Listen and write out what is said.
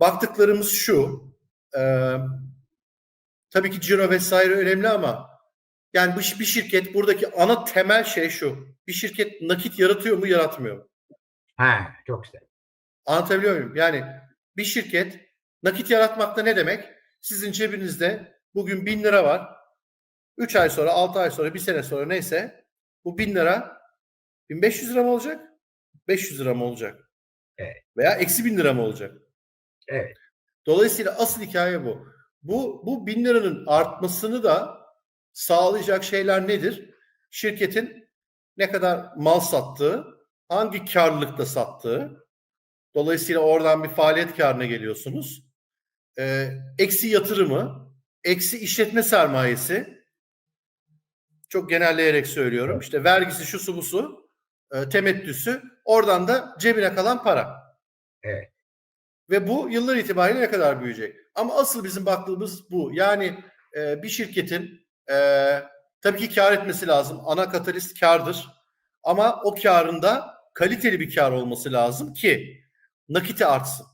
baktıklarımız şu. E, tabii ki ciro vesaire önemli ama yani bu bir şirket buradaki ana temel şey şu. Bir şirket nakit yaratıyor mu yaratmıyor mu? Ha, çok güzel. Anlatabiliyor muyum? Yani bir şirket nakit yaratmakta ne demek? Sizin cebinizde bugün bin lira var. 3 ay sonra, 6 ay sonra, bir sene sonra neyse bu bin lira 1500 lira mı olacak? 500 lira mı olacak? Evet. Veya eksi bin lira mı olacak? Evet. Dolayısıyla asıl hikaye bu. Bu, bu bin liranın artmasını da sağlayacak şeyler nedir? Şirketin ne kadar mal sattığı, hangi karlılıkta sattığı, dolayısıyla oradan bir faaliyet karına geliyorsunuz. Ee, eksi yatırımı, eksi işletme sermayesi, çok genelleyerek söylüyorum. İşte vergisi, şu su bu su, e, temettüsü, oradan da cebine kalan para. Evet. Ve bu yıllar itibariyle ne kadar büyüyecek? Ama asıl bizim baktığımız bu. Yani e, bir şirketin e, tabii ki kar etmesi lazım. Ana katalist kardır. Ama o karında kaliteli bir kar olması lazım ki nakiti artsın.